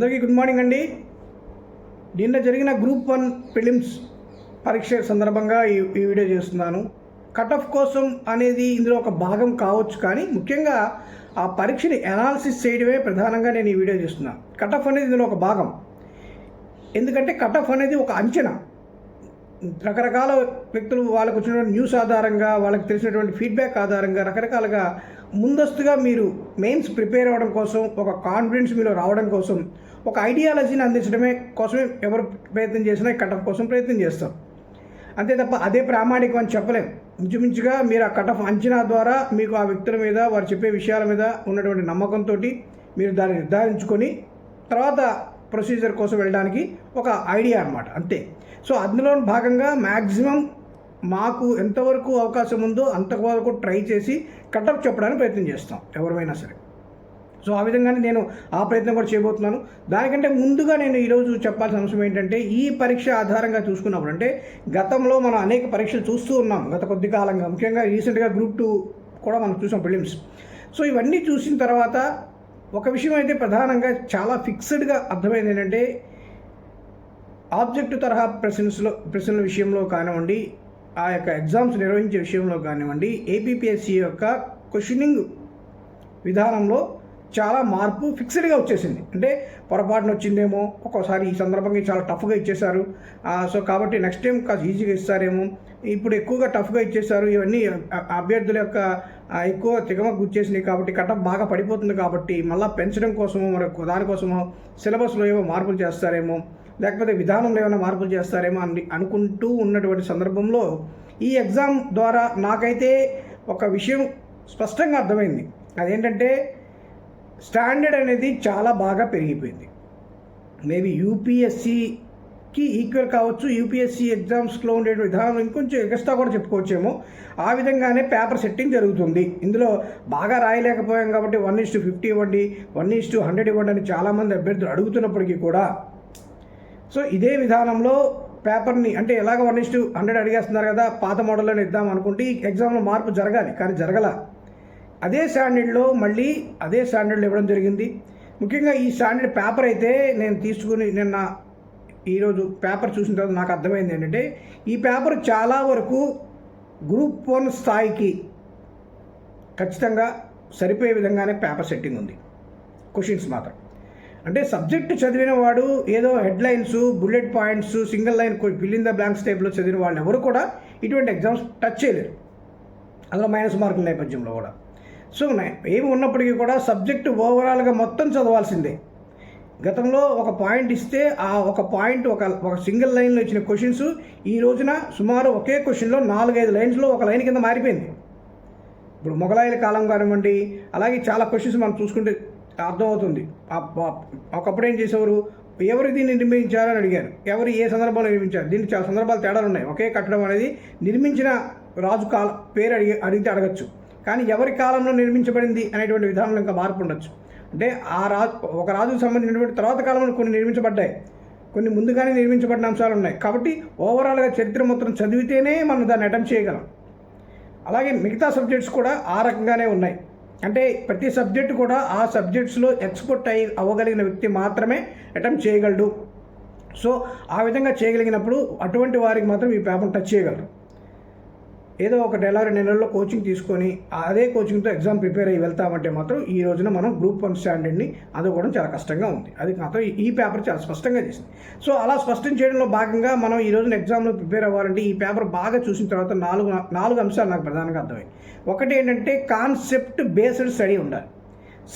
అందరికీ good morning అండి. నిన్న జరిగిన గ్రూప్ వన్ ప్రిలిమ్స్ పరీక్ష సందర్భంగా ఈ ఈ వీడియో చేస్తున్నాను. కట్ ఆఫ్ కోసం అనేది ఇందులో ఒక భాగం కావచ్చు కానీ ముఖ్యంగా ఆ పరీక్షని అనాలిసిస్ చేయడమే ప్రధానంగా నేను ఈ వీడియో చేస్తున్నాను కట్ ఆఫ్ అనేది ఇందులో ఒక భాగం. ఎందుకంటే కట్ ఆఫ్ అనేది ఒక అంచనా. రకరకాల వ్యక్తులు వాళ్ళకు వచ్చినటువంటి న్యూస్ ఆధారంగా వాళ్ళకి తెలిసినటువంటి ఫీడ్బ్యాక్ ఆధారంగా రకరకాలుగా ముందస్తుగా మీరు మెయిన్స్ ప్రిపేర్ అవ్వడం కోసం ఒక కాన్ఫిడెన్స్ మీలో రావడం కోసం ఒక ఐడియాలజీని అందించడమే కోసమే ఎవరు ప్రయత్నం చేసినా కట్ ఆఫ్ కోసం ప్రయత్నం చేస్తాం. అంతే తప్ప అదే ప్రామాణికం అని చెప్పలేం. ఇంచుమించుగా మీరు ఆ కట్ ఆఫ్ అంచనా ద్వారా మీకు ఆ వ్యక్తుల మీద వారు చెప్పే విషయాల మీద ఉన్నటువంటి నమ్మకంతో మీరు దాన్ని నిర్ధారించుకొని తర్వాత ప్రొసీజర్ కోసం వెళ్ళడానికి ఒక ఐడియా అనమాట అంతే. సో అందులో భాగంగా మ్యాక్సిమం మాకు ఎంతవరకు అవకాశం ఉందో అంతవరకు ట్రై చేసి కటప్ చెప్పడానికి ప్రయత్నం చేస్తాం. ఎవరైనా సరే. సో ఆ విధంగానే నేను ఆ ప్రయత్నం కూడా చేయబోతున్నాను. దానికంటే ముందుగా నేను ఈరోజు చెప్పాల్సిన అంశం ఏంటంటే ఈ పరీక్ష ఆధారంగా చూసుకున్నప్పుడు అంటే గతంలో మనం అనేక పరీక్షలు చూస్తూ ఉన్నాం. గత కొద్ది కాలంగా ముఖ్యంగా రీసెంట్గా గ్రూప్ టూ కూడా మనం చూసాం ఫిలిమ్స్ సో ఇవన్నీ చూసిన తర్వాత ఒక విషయం అయితే ప్రధానంగా చాలా ఫిక్స్డ్గా అర్థమైంది ఏంటంటే ఆబ్జెక్ట్ తరహా ప్రశ్నలో ప్రశ్నల విషయంలో కానివ్వండి ఆ యొక్క ఎగ్జామ్స్ నిర్వహించే విషయంలో కానివ్వండి ఏపీపీఎస్సీ యొక్క క్వశ్చనింగ్ విధానంలో చాలా మార్పు ఫిక్స్డ్గా వచ్చేసింది. అంటే పొరపాటున వచ్చిందేమో ఒక్కోసారి ఈ సందర్భంగా చాలా టఫ్గా ఇచ్చేశారు. సో కాబట్టి నెక్స్ట్ టైం కాస్త ఈజీగా ఇస్తారేమో. ఇప్పుడు ఎక్కువగా టఫ్గా ఇచ్చేశారు. ఇవన్నీ అభ్యర్థుల యొక్క ఎక్కువ తిగమ గుర్చేసినాయి కాబట్టి కటప్ బాగా పడిపోతుంది కాబట్టి మళ్ళీ పెంచడం కోసమో మరి దానికోసమో సిలబస్లో ఏవో మార్పులు చేస్తారేమో లేకపోతే విధానంలో ఏమైనా మార్పులు చేస్తారేమో అని అనుకుంటూ ఉన్నటువంటి సందర్భంలో ఈ ఎగ్జామ్ ద్వారా నాకైతే ఒక విషయం స్పష్టంగా అర్థమైంది. అదేంటంటే స్టాండర్డ్ అనేది చాలా బాగా పెరిగిపోయింది. మేబీ యూపీఎస్సికి ఈక్వల్ కావచ్చు యూపీఎస్సి ఎగ్జామ్స్లో ఉండే విధానం ఇంకొంచెం ఎగస్ట్రా కూడా చెప్పుకోవచ్చేమో. ఆ విధంగానే పేపర్ సెట్టింగ్ జరుగుతుంది. ఇందులో బాగా రాయలేకపోయాం కాబట్టి వన్ ఇస్ టు ఫిఫ్టీ ఇవ్వండి వన్ ఇస్ టు హండ్రెడ్ ఇవ్వండి అని చాలామంది అభ్యర్థులు అడుగుతున్నప్పటికీ కూడా. సో ఇదే విధానంలో పేపర్ని అంటే ఎలాగ వన్ ఇస్ టు హండ్రెడ్ అడిగేస్తున్నారు కదా పాత మోడల్లోనే ఇద్దాం అనుకుంటే ఈ ఎగ్జామ్లో మార్పు జరగాలి. కానీ జరగల. అదే స్టాండర్డ్లో మళ్ళీ అదే స్టాండర్డ్లో ఇవ్వడం జరిగింది. ముఖ్యంగా ఈ స్టాండర్డ్ పేపర్ అయితే నేను తీసుకుని నిన్న ఈరోజు పేపర్ చూసిన తర్వాత నాకు అర్థమైంది ఏంటంటే ఈ పేపర్ చాలా వరకు గ్రూప్ వన్ స్థాయికి ఖచ్చితంగా సరిపోయే విధంగానే పేపర్ సెట్టింగ్ ఉంది. క్వశ్చన్స్ మాత్రం. అంటే సబ్జెక్ట్ చదివిన వాడు ఏదో headlines bullet points single line fill in the blanks టైప్లో చదివిన వాళ్ళు ఎవరు కూడా ఇటువంటి ఎగ్జామ్స్ టచ్ చేయలేరు. అందులో మైనస్ మార్కుల నేపథ్యంలో కూడా. సో ఏమి ఉన్నప్పటికీ కూడా సబ్జెక్ట్ ఓవరాల్గా మొత్తం చదవాల్సిందే. గతంలో ఒక పాయింట్ ఇస్తే ఆ ఒక పాయింట్ ఒక ఒక సింగిల్ లైన్లో ఇచ్చిన క్వశ్చన్స్ ఈ రోజున సుమారు ఒకే క్వశ్చన్లో నాలుగైదు లైన్స్లో ఒక లైన్ కింద మారిపోయింది. ఇప్పుడు మొఘలాయిల కాలం కానివ్వండి అలాగే చాలా క్వశ్చన్స్ మనం చూసుకుంటే అర్థమవుతుంది. ఒకప్పుడు ఏం చేసేవారు? ఎవరు దీన్ని నిర్మించారని అడిగారు. ఎవరు ఏ సందర్భంలో నిర్మించారు? దీనికి చాలా సందర్భాలు తేడాలు ఉన్నాయి. ఒకే కట్టడం అనేది నిర్మించిన రాజు కాల పేరు అడిగి అడిగితే అడగచ్చు. కానీ ఎవరి కాలంలో నిర్మించబడింది అనేటువంటి విధానంలో ఇంకా మార్పు ఉండొచ్చు. అంటే ఆ రాజు ఒక రాజుకు సంబంధించినటువంటి తర్వాత కాలంలో కొన్ని నిర్మించబడ్డాయి. కొన్ని ముందుగానే నిర్మించబడిన అంశాలు ఉన్నాయి. కాబట్టి ఓవరాల్గా చరిత్ర మొత్తం చదివితేనే మనం దాన్ని అటెంప్ట్ చేయగలం. అలాగే మిగతా సబ్జెక్ట్స్ కూడా ఆ రకంగానే ఉన్నాయి. అంటే ప్రతి సబ్జెక్టు కూడా ఆ సబ్జెక్ట్స్లో ఎక్స్పర్ట్ అయి అవ్వగలిగిన వ్యక్తి మాత్రమే అటెంప్ట్ చేయగలడు. సో ఆ విధంగా చేయగలిగినప్పుడు అటువంటి వారికి మాత్రం ఈ పేపర్ టచ్ చేయగలరు. ఏదో ఒక నెల రెండు నెలల్లో కోచింగ్ తీసుకొని అదే కోచింగ్తో ఎగ్జామ్ ప్రిపేర్ అయ్యి వెళ్తామంటే మాత్రం ఈ రోజున మనం గ్రూప్ వన్ స్టాండర్డ్ని అందుకోవడం చాలా కష్టంగా ఉంది. అది మాత్రం ఈ పేపర్ చాలా స్పష్టంగా చేసింది. సో అలా స్పష్టం చేయడంలో భాగంగా మనం ఈ రోజున ఎగ్జామ్లో ప్రిపేర్ అవ్వాలంటే ఈ పేపర్ బాగా చూసిన తర్వాత నాలుగు నాలుగు అంశాలు నాకు ప్రధానంగా అర్థమై ఒకటి ఏంటంటే కాన్సెప్ట్ బేస్డ్ స్టడీ ఉండాలి.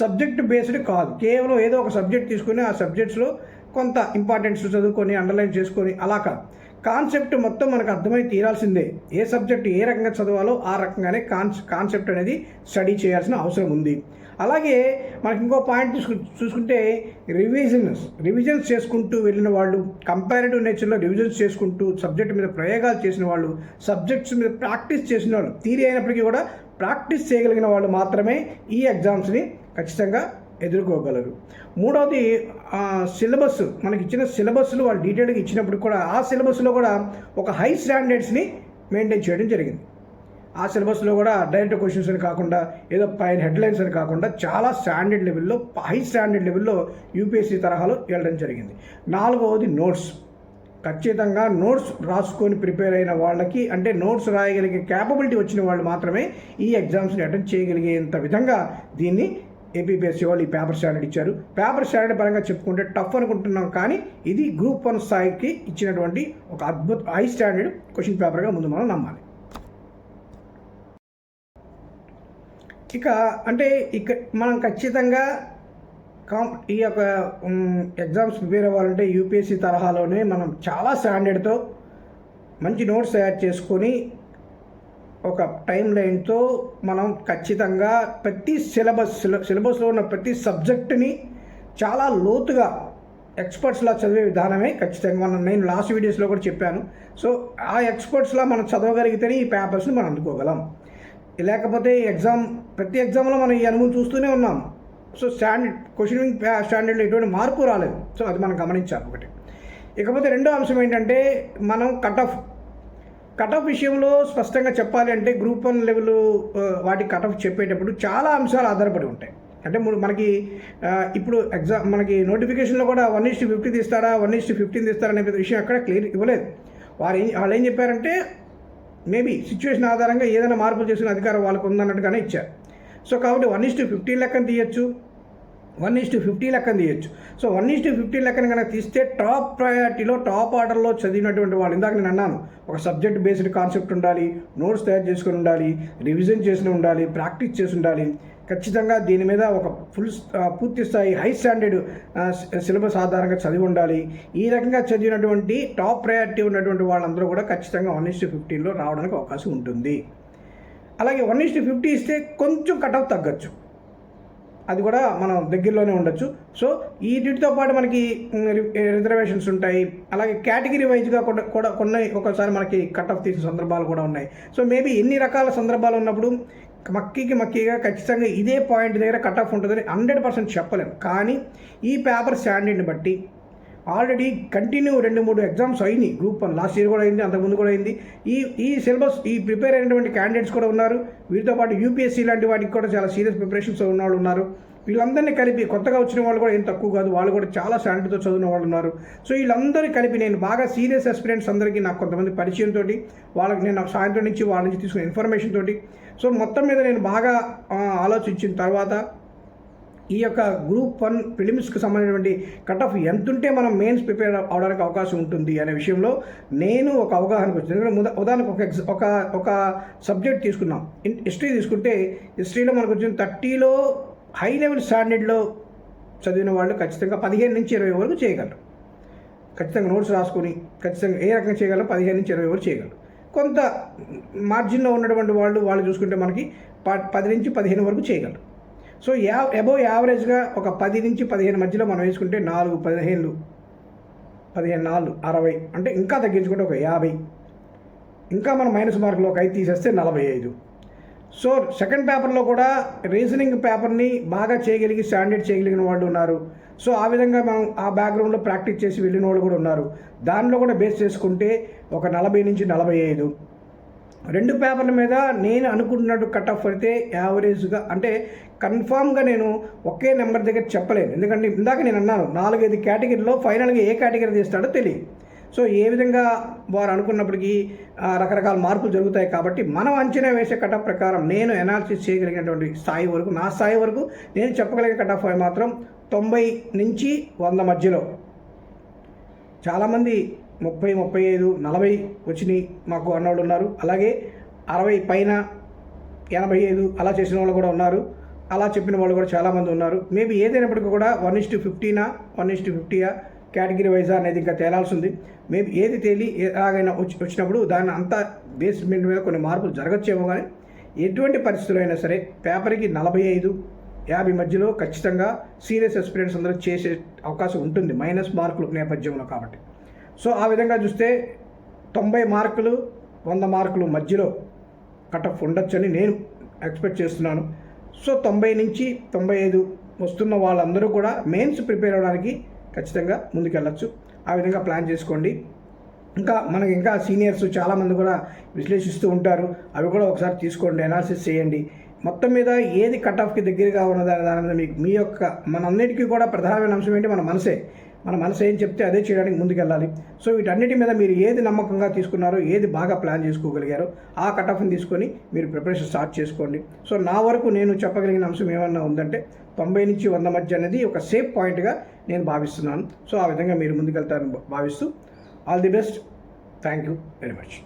సబ్జెక్ట్ బేస్డ్ కాదు. కేవలం ఏదో ఒక సబ్జెక్ట్ తీసుకొని ఆ సబ్జెక్ట్స్లో కొంత ఇంపార్టెన్స్ చదువుకొని అండర్లైన్ చేసుకొని అలా కాదు. కాన్సెప్ట్ మొత్తం మనకు అర్థమై తీరాల్సిందే. ఏ సబ్జెక్ట్ ఏ రకంగా చదవాలో ఆ రకంగానే కాన్స్ కాన్సెప్ట్ అనేది స్టడీ చేయాల్సిన అవసరం ఉంది. అలాగే మనకి ఇంకో పాయింట్ చూసుకుంటే రివిజన్స్ రివిజన్స్ చేసుకుంటూ వెళ్ళిన వాళ్ళు కంపారిటివ్ నేచర్లో రివిజన్స్ చేసుకుంటూ సబ్జెక్ట్ మీద ప్రయోగాలు చేసిన వాళ్ళు సబ్జెక్ట్స్ మీద ప్రాక్టీస్ చేసిన వాళ్ళు థీరీ అయినప్పటికీ కూడా ప్రాక్టీస్ చేయగలిగిన వాళ్ళు మాత్రమే ఈ ఎగ్జామ్స్ని ఖచ్చితంగా ఎదుర్కోగలరు. మూడవది సిలబస్ మనకి ఇచ్చిన సిలబస్లు వాళ్ళు డీటెయిల్గా ఇచ్చినప్పుడు కూడా ఆ సిలబస్లో కూడా ఒక హై స్టాండర్డ్స్ని మెయింటైన్ చేయడం జరిగింది. ఆ సిలబస్లో కూడా డైరెక్ట్ క్వశ్చన్స్ అని కాకుండా ఏదో పైన హెడ్లైన్స్ అని కాకుండా చాలా స్టాండర్డ్ లెవెల్లో హై స్టాండర్డ్ లెవెల్లో యూపీఎస్సీ తరహాలో వెళ్ళడం జరిగింది. నాలుగవది నోట్స్. ఖచ్చితంగా నోట్స్ రాసుకొని ప్రిపేర్ అయిన వాళ్ళకి అంటే నోట్స్ రాయగలిగే క్యాపబిలిటీ వచ్చిన వాళ్ళు మాత్రమే ఈ ఎగ్జామ్స్ని అటెండ్ చేయగలిగేంత విధంగా దీన్ని ఏపీపీఎస్సీ వాళ్ళు ఈ పేపర్ స్టాండర్డ్ ఇచ్చారు. పేపర్ స్టాండర్డ్ పరంగా చెప్పుకుంటే టఫ్ అనుకుంటున్నాం కానీ ఇది గ్రూప్ వన్ స్థాయికి ఇచ్చినటువంటి ఒక అద్భుత హై స్టాండర్డ్ క్వశ్చన్ పేపర్గా ముందు మనం నమ్మాలి. ఇక అంటే ఇక మనం ఖచ్చితంగా కాం ఈ యొక్క ఎగ్జామ్స్ ప్రిపేర్ అవ్వాలంటే యూపీఎస్సీ తరహాలోనే మనం చాలా స్టాండర్డ్తో మంచి నోట్స్ తయారు చేసుకొని ఒక టైం లైన్తో మనం ఖచ్చితంగా ప్రతి సిలబస్ సిలబస్లో ఉన్న ప్రతి సబ్జెక్టుని చాలా లోతుగా ఎక్స్పర్ట్స్లా చదివే విధానమే ఖచ్చితంగా మనం నేను లాస్ట్ వీడియోస్లో కూడా చెప్పాను. సో ఆ ఎక్స్పర్ట్స్లా మనం చదవగలిగితేనే ఈ పేపర్స్ని మనం అందుకోగలం. లేకపోతే ఈ ఎగ్జామ్ ప్రతి ఎగ్జామ్లో మనం ఈ అనుభవం చూస్తూనే ఉన్నాం. సో స్టాండర్డ్ క్వశ్చనింగ్ స్టాండర్డ్లో ఎటువంటి మార్పు రాలేదు. సో అది మనం గమనించాలి ఒకటి. ఇకపోతే రెండో అంశం ఏంటంటే మనం కట్ ఆఫ్ కటఫ్ విషయంలో స్పష్టంగా చెప్పాలి అంటే గ్రూప్ వన్ లెవెల్ వాటి కటఫ్ చెప్పేటప్పుడు చాలా అంశాలు ఆధారపడి ఉంటాయి. అంటే మనకి ఇప్పుడు ఎగ్జామ్ మనకి నోటిఫికేషన్లో కూడా వన్ ఇస్ ఫిఫ్టీ తీస్తారా వన్ ఇస్ ఫిఫ్టీన్ తీస్తారా అనే విషయం అక్కడ క్లియర్ ఇవ్వలేదు. వారు ఏం వాళ్ళు ఏం చెప్పారంటే మేబీ సిచ్యువేషన్ ఆధారంగా ఏదైనా మార్పులు చేసిన అధికారం వాళ్ళకు ఉందన్నట్టుగానే ఇచ్చారు. సో కాబట్టి వన్ ఇస్ టు ఫిఫ్టీన్ లెక్కన తీయచ్చు. వన్ ఈస్ టు ఫిఫ్టీ లెక్కన తీయచ్చు. So one is two fifty లెక్కన కనుక తీస్తే టాప్ ప్రయారిటీలో టాప్ ఆర్డర్లో చదివినటువంటి వాళ్ళు ఇందాక నేను అన్నాను ఒక సబ్జెక్ట్ బేస్డ్ కాన్సెప్ట్ ఉండాలి నోట్స్ తయారు చేసుకుని ఉండాలి రివిజన్ చేసి ఉండాలి ప్రాక్టీస్ చేసి ఉండాలి. ఖచ్చితంగా దీని మీద ఒక ఫుల్ పూర్తి స్థాయి హై స్టాండర్డ్ సిలబస్ ఆధారంగా చదివి ఉండాలి. ఈ రకంగా చదివినటువంటి టాప్ ప్రయారిటీ ఉన్నటువంటి వాళ్ళందరూ కూడా ఖచ్చితంగా వన్ ఇస్ టు ఫిఫ్టీన్లో రావడానికి అవకాశం ఉంటుంది. అలాగే వన్ ఇస్ టు ఫిఫ్టీ ఇస్తే కొంచెం కట్ ఆఫ్ తగ్గచ్చు. అది కూడా మనం దగ్గరలోనే ఉండొచ్చు. సో ఈ వీటితో పాటు మనకి రిజర్వేషన్స్ ఉంటాయి. అలాగే కేటగిరీ వైజ్గా కూడా కూడా కొన్ని ఒకసారి మనకి కట్ ఆఫ్ తీసిన సందర్భాలు కూడా ఉన్నాయి. సో మేబీ ఎన్ని రకాల సందర్భాలు ఉన్నప్పుడు మక్కీకి మక్కీగా ఖచ్చితంగా ఇదే పాయింట్ దగ్గర కట్ ఆఫ్ ఉంటుందని హండ్రెడ్ పర్సెంట్ చెప్పలేము కానీ ఈ పేపర్ స్టాండర్డ్ని బట్టి ఆల్రెడీ కంటిన్యూ రెండు మూడు ఎగ్జామ్స్ అయినాయి. గ్రూప్ వన్ లాస్ట్ ఇయర్ కూడా అయింది అంతకుముందు కూడా అయింది. ఈ ఈ సిలబస్ ఈ ప్రిపేర్ అయినటువంటి క్యాండిడేట్స్ కూడా ఉన్నారు. వీరితో పాటు యూపీఎస్సీ లాంటి వాటికి కూడా చాలా సీరియస్ ప్రిపరేషన్స్ ఉన్న వాళ్ళు ఉన్నారు. వీళ్ళందరినీ కలిపి కొత్తగా వచ్చిన వాళ్ళు కూడా ఏం తక్కువ కాదు వాళ్ళు కూడా చాలా స్టాండర్డ్తో చదివిన వాళ్ళు ఉన్నారు. సో వీళ్ళందరినీ కలిపి నేను బాగా సీరియస్ ఎస్పిరెంట్స్ అందరికీ నాకు కొంతమంది పరిచయం తోటి వాళ్ళకి నేను సాయంత్రం నుంచి వాళ్ళ నుంచి తీసుకున్న ఇన్ఫర్మేషన్ తోటి సో మొత్తం మీద నేను బాగా ఆలోచించిన తర్వాత ఈ యొక్క గ్రూప్ వన్ ఫిలిమ్స్కి సంబంధించినటువంటి కట్ ఆఫ్ ఎంత ఉంటే మనం మెయిన్స్ ప్రిపేర్ అవడానికి అవకాశం ఉంటుంది అనే విషయంలో నేను ఒక అవగాహనకు వచ్చింది ఎందుకంటే ఉదాహరణకు ఒక ఎగ్జా ఒక ఒక సబ్జెక్ట్ తీసుకున్నాం హిస్టరీ తీసుకుంటే హిస్టరీలో మనకు వచ్చిన థర్టీలో హై లెవెల్ స్టాండర్డ్లో చదివిన వాళ్ళు ఖచ్చితంగా పదిహేను నుంచి ఇరవై వరకు చేయగలరు. ఖచ్చితంగా నోట్స్ రాసుకొని ఖచ్చితంగా ఏ రకంగా చేయగలరు? పదిహేను నుంచి ఇరవై వరకు చేయగలరు. కొంత మార్జిన్లో ఉన్నటువంటి వాళ్ళు వాళ్ళు చూసుకుంటే మనకి ప- పది నుంచి పదిహేను వరకు చేయగలరు. సో యా అబోవ్ యావరేజ్గా ఒక పది నుంచి పదిహేను మధ్యలో మనం వేసుకుంటే నాలుగు పదిహేను పదిహేను నాలుగు అరవై. అంటే ఇంకా తగ్గించుకుంటే ఒక యాభై. ఇంకా మనం మైనస్ మార్కులు ఒక ఐదు తీసేస్తే నలభై ఐదు. సో సెకండ్ పేపర్లో కూడా రీజనింగ్ పేపర్ని బాగా చేయగలిగి స్టాండర్డ్ చేయగలిగిన వాళ్ళు ఉన్నారు. సో ఆ విధంగా మనం ఆ బ్యాక్గ్రౌండ్లో ప్రాక్టీస్ చేసి వెళ్ళిన వాళ్ళు కూడా ఉన్నారు. దానిలో కూడా బేస్ చేసుకుంటే ఒక నలభై నుంచి నలభై ఐదు. రెండు పేపర్ల మీద నేను అనుకుంటున్నట్టు కట్ ఆఫ్ అయితే యావరేజ్గా అంటే కన్ఫామ్గా నేను ఒకే నెంబర్ దగ్గర చెప్పలేను. ఎందుకంటే ఇందాక నేను అన్నాను నాలుగైదు కేటగిరీలో ఫైనల్గా ఏ కేటగిరీ తీస్తాడో తెలియదు. సో ఏ విధంగా వారు అనుకున్నప్పటికీ రకరకాల మార్పులు జరుగుతాయి కాబట్టి మనం అంచనా వేసే కట్ ఆఫ్ ప్రకారం నేను ఎనాలిసిస్ చేయగలిగినటువంటి స్థాయి వరకు నా స్థాయి వరకు నేను చెప్పగలిగే కట్ ఆఫ్ మాత్రం తొంభై నుంచి వంద మధ్యలో. చాలామంది ముప్పై ముప్పై ఐదు నలభై వచ్చినాయి మాకు అన్నవాళ్ళు ఉన్నారు. అలాగే అరవై పైన ఎనభై ఐదు అలా చేసిన వాళ్ళు కూడా ఉన్నారు. అలా చెప్పిన వాళ్ళు కూడా చాలామంది ఉన్నారు. మేబీ ఏదైనప్పటికీ కూడా వన్ ఇస్ టు ఫిఫ్టీనా వన్ ఇస్ టు ఫిఫ్టీయా కేటగిరీ వైజా అనేది ఇంకా తేలాల్సి ఉంది మేబీ ఏది తేలి ఎలాగైనా వచ్చి వచ్చినప్పుడు దాన్ని అంతా బేస్మెంట్ మీద కొన్ని మార్పులు జరగచ్చేమో కానీ ఎటువంటి పరిస్థితులు అయినా సరే పేపర్కి నలభై ఐదు యాభై మధ్యలో ఖచ్చితంగా సీరియస్ ఎక్స్పీరియన్స్ అందరూ చేసే అవకాశం ఉంటుంది. మైనస్ మార్కులు నేపథ్యంలో కాబట్టి. సో ఆ విధంగా చూస్తే తొంభై మార్కులు వంద మార్కులు మధ్యలో కటఫ్ ఉండొచ్చని నేను ఎక్స్పెక్ట్ చేస్తున్నాను. సో తొంభై నుంచి తొంభై ఐదు వస్తున్న వాళ్ళందరూ కూడా మెయిన్స్ ప్రిపేర్ అవ్వడానికి ఖచ్చితంగా ముందుకెళ్ళచ్చు. ఆ విధంగా ప్లాన్ చేసుకోండి. ఇంకా మనకి ఇంకా సీనియర్స్ చాలామంది కూడా విశ్లేషిస్తూ ఉంటారు. అవి కూడా ఒకసారి తీసుకోండి అనాలిసిస్ చేయండి. మొత్తం మీద ఏది కట్ ఆఫ్కి దగ్గరగా ఉన్నదని దాని మీద మీకు మీ యొక్క మనందరికీ కూడా ప్రధానమైన అంశం ఏంటి? మన మనసే. మన మనసు ఏం చెప్తే అదే చేయడానికి ముందుకెళ్ళాలి. సో వీటన్నిటి మీద మీరు ఏది నమ్మకంగా తీసుకున్నారో ఏది బాగా ప్లాన్ చేసుకోగలిగారో ఆ కట్ ఆఫ్ని తీసుకొని మీరు ప్రిపరేషన్ స్టార్ట్ చేసుకోండి. సో నా వరకు నేను చెప్పగలిగిన అంశం ఏమన్నా ఉందంటే తొంభై నుంచి వంద మధ్య అనేది ఒక సేఫ్ పాయింట్గా నేను భావిస్తున్నాను. సో ఆ విధంగా మీరు ముందుకెళ్తారని భావిస్తూ all the best. Thank you very much.